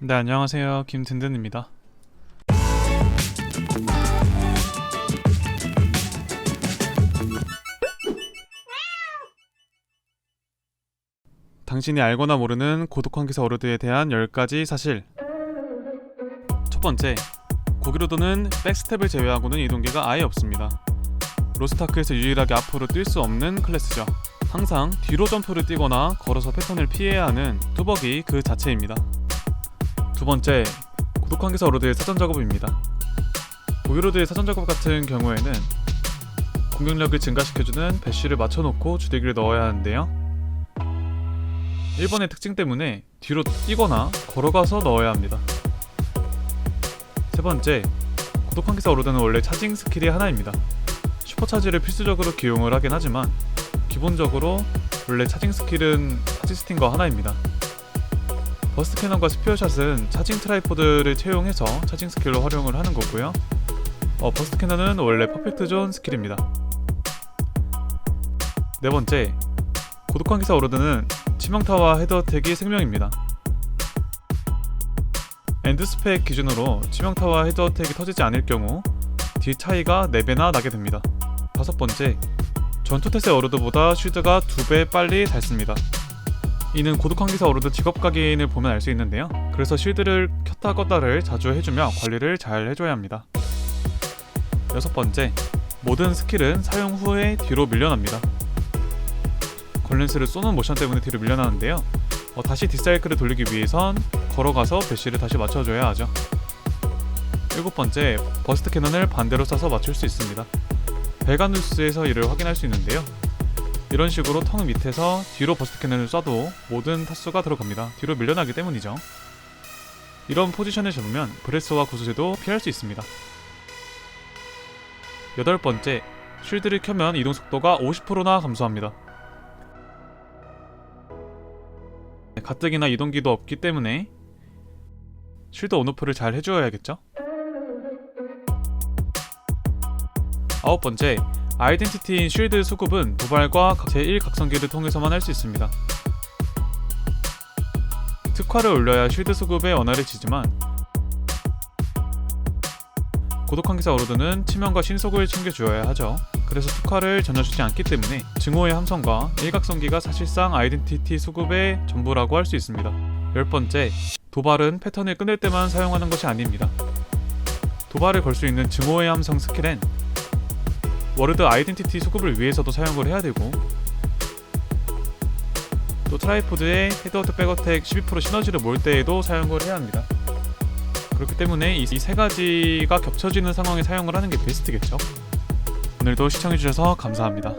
네, 안녕하세요. 김든든입니다. 당신이 알거나 모르는 고독한 기사 어르드에 대한 10가지 사실. 첫 번째, 고기로드는 백스텝을 제외하고는 이동기가 아예 없습니다. 로스타크에서 유일하게 앞으로 뛸 수 없는 클래스죠. 항상 뒤로 점프를 뛰거나 걸어서 패턴을 피해야 하는 뚜벅이 그 자체입니다. 두 번째, 고독한 기사 오로드의 사전 작업입니다. 고기로드의 사전 작업 같은 경우에는 공격력을 증가시켜주는 배쉬를 맞춰놓고 주대기를 넣어야 하는데요. 1번의 특징 때문에 뒤로 뛰거나 걸어가서 넣어야 합니다. 세 번째, 고독한 기사 오로드는 원래 차징 스킬이 하나입니다. 슈퍼 차지를 필수적으로 기용을 하긴 하지만 기본적으로 원래 차징 스킬은 차지스틴과 하나입니다. 버스트 캐논과 스피어샷은 차징 트라이포드를 채용해서 차징 스킬로 활용을 하는 거고요. 어, 버스트 캐논은 원래 퍼펙트 존 스킬입니다. 네 번째, 고독한 기사 오르드는 치명타와 헤드어택이 생명입니다. 엔드 스펙 기준으로 치명타와 헤드어택이 터지지 않을 경우 딜 차이가 4배나 나게 됩니다. 다섯 번째, 전투 태세 어로드보다 쉴드가 2배 빨리 닳습니다. 이는 고독한 기사 어로드 직업 각인을 보면 알 수 있는데요. 그래서 쉴드를 켰다 껐다를 자주 해주며 관리를 잘 해줘야 합니다. 여섯 번째, 모든 스킬은 사용 후에 뒤로 밀려납니다. 걸렌스를 쏘는 모션 때문에 뒤로 밀려나는데요. 어, 다시 디사이클을 돌리기 위해선 걸어가서 배쉬를 다시 맞춰줘야 하죠. 일곱 번째, 버스트 캐논을 반대로 쏴서 맞출 수 있습니다. 벨가누스에서 이를 확인할 수 있는데요. 이런 식으로 턱 밑에서 뒤로 버스트 캐논을 쏴도 모든 타수가 들어갑니다. 뒤로 밀려나기 때문이죠. 이런 포지션을 잡으면 브레스와 구슬도 피할 수 있습니다. 여덟 번째, 쉴드를 켜면 이동 속도가 50%나 감소합니다. 네, 가뜩이나 이동기도 없기 때문에 쉴드 온오프를 잘 해주어야겠죠? 아홉 번째, 아이덴티티인 쉴드 수급은 도발과 제1 각성기를 통해서만 할 수 있습니다. 특화를 올려야 쉴드 수급에 원화를 지지만 고독한 기사 오로드는 치명과 신속을 챙겨주어야 하죠. 그래서 특화를 전혀 주지 않기 때문에 증오의 함성과 일각성기가 사실상 아이덴티티 수급의 전부라고 할 수 있습니다. 열 번째, 도발은 패턴을 끝낼 때만 사용하는 것이 아닙니다. 도발을 걸 수 있는 증오의 함성 스킬엔 워르드 아이덴티티 수급을 위해서도 사용을 해야 되고 또 트라이포드의 헤드어택 백어택 12% 시너지를 모을 때에도 사용을 해야 합니다. 그렇기 때문에 이 세 가지가 겹쳐지는 상황에 사용을 하는 게 베스트겠죠. 오늘도 시청해주셔서 감사합니다.